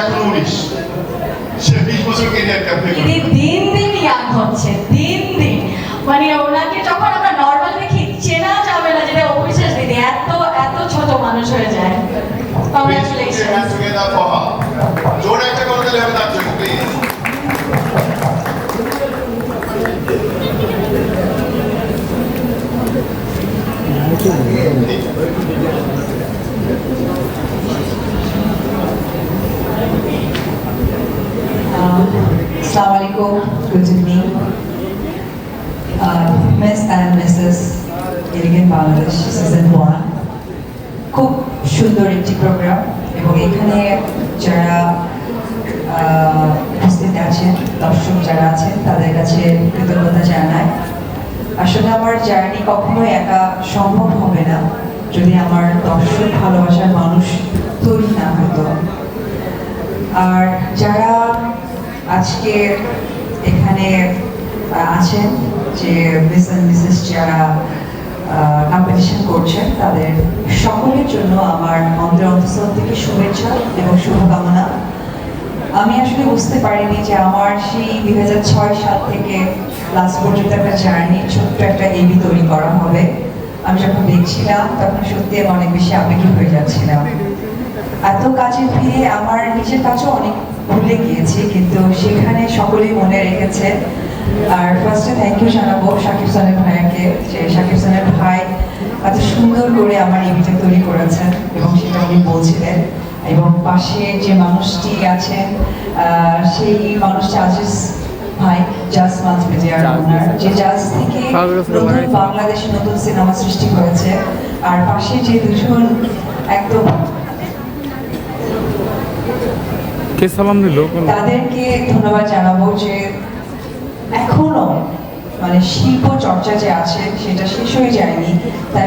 এখন উনিশ সে বিশ বছর কেরিয়ার ক্যাম্পে দিন দিন ইয়াং হচ্ছে দিন দিন। মানে ওনাকে যখন আমরা নর্মাল দেখি চেনা যাবে না যেটা অবিশ্বাস দিদি এত এত ছোট মানুষ হয়ে যায়। কংগ্রাচুলেশন জোরে একটা করে দিলে হবে তার জন্য please Assalamu evening. Uh, Miss and Mrs. Elegant Bangladesh Season 1 খুব সুন্দর একটি প্রোগ্রাম এবং এখানে যারা উপস্থিত আছেন দর্শক যারা আছেন তাদের কাছে কৃতজ্ঞতা জানাই আসলে আমার জার্নি কখনোই একা সম্ভব হবে না যদি আমার দর্শক ভালোবাসার মানুষ তৈরি না হতো আর যারা আজকে এখানে আছেন যে মিস অ্যান্ড মিসেস যারা কম্পিটিশন করছেন, তাদের সকলের জন্য আমার অন্তর অন্তঃস্থল থেকে শুভেচ্ছা এবং শুভকামনা। আমি আসলে বুঝতে পারিনি যে আমার সেই দুই হাজার ছয় সাল থেকে লাস্ট পর্যন্ত একটা জার্নি ছোট্ট একটা এবি তৈরি করা হবে। আমি যখন দেখছিলাম, তখন সত্যি আমি অনেক বেশি আবেগী হয়ে যাচ্ছিলাম। এত কাজে ফিরে আমার নিজের কাছেও অনেক ভুলে গিয়েছি, কিন্তু সকলেই মনে রেখেছে। আর ফার্স্টে থ্যাংক ইউ জানাব শাকিব সানের ভাইয়াকে যে শাকিব সানের ভাই এত সুন্দর করে আমার ইভিটা তৈরি করেছেন এবং সেটা উনি বলছিলেন। এবং পাশে যে মানুষটি আছেন সেই মানুষটা আজিজ ভাই জাজ মাল্টিমিডিয়ার ওনার যে জাজ থেকে নতুন বাংলাদেশে নতুন সিনেমা সৃষ্টি করেছে। আর পাশে যে দুজন একদম সালাম তাদেরকে ধন্যবাদ জানাব যে এখনও মানে শিল্প চর্চা যে আছে, সেটা শেষ হয়ে যায়নি, তার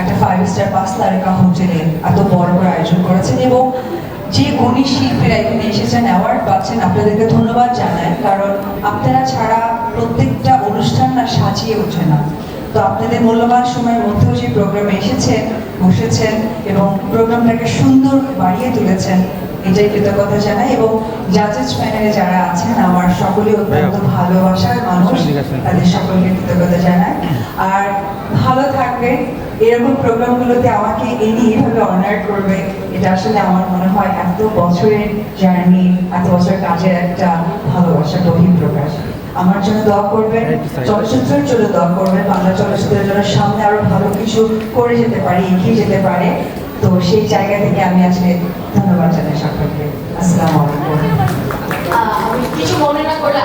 একটা ফাইভ স্টার পাঁচ তারকা হোটেলে এত বড় করে আয়োজন করেছেন এবং যে গুণী শিল্পীরা এখানে এসেছেন অ্যাওয়ার্ড পাচ্ছেন, আপনাদেরকে ধন্যবাদ জানাই। কারণ আপনারা ছাড়া প্রত্যেকটা অনুষ্ঠান না সাজিয়ে ওঠে না। তো আপনাদের মূল্যবান সময়ের মধ্যেও যে প্রোগ্রামে এসেছেন বসেছেন এবং প্রোগ্রামটাকে সুন্দর বাড়িয়ে তুলেছেন এটাই কৃতজ্ঞতা জানাই এবং জাজেস প্যানেলে যারা আছেন আমার সকলেই অত্যন্ত ভালোবাসার মানুষ তাদের সকলকে কৃতজ্ঞতা জানাই। আর ভালো থাকবে এরকম প্রোগ্রামগুলোতে আমাকে এনে এইভাবে অনার করবে এটা আসলে আমার মনে হয় এত বছরের জার্নি এত বছর কাজের একটা ভালোবাসা বহিঃপ্রকাশ আমার জন্য দোয়া করবেন চলচ্চিত্রের জন্য দোয়া করবেন বাংলা চলচ্চিত্রের জন্য সামনে আরও ভালো কিছু করে যেতে পারে এগিয়ে যেতে পারে। তো সেই জায়গা থেকে আমি আজকে ধন্যবাদ জানাই সকলকে। আসসালাম আলাইকুম। কিছু মনে না করলে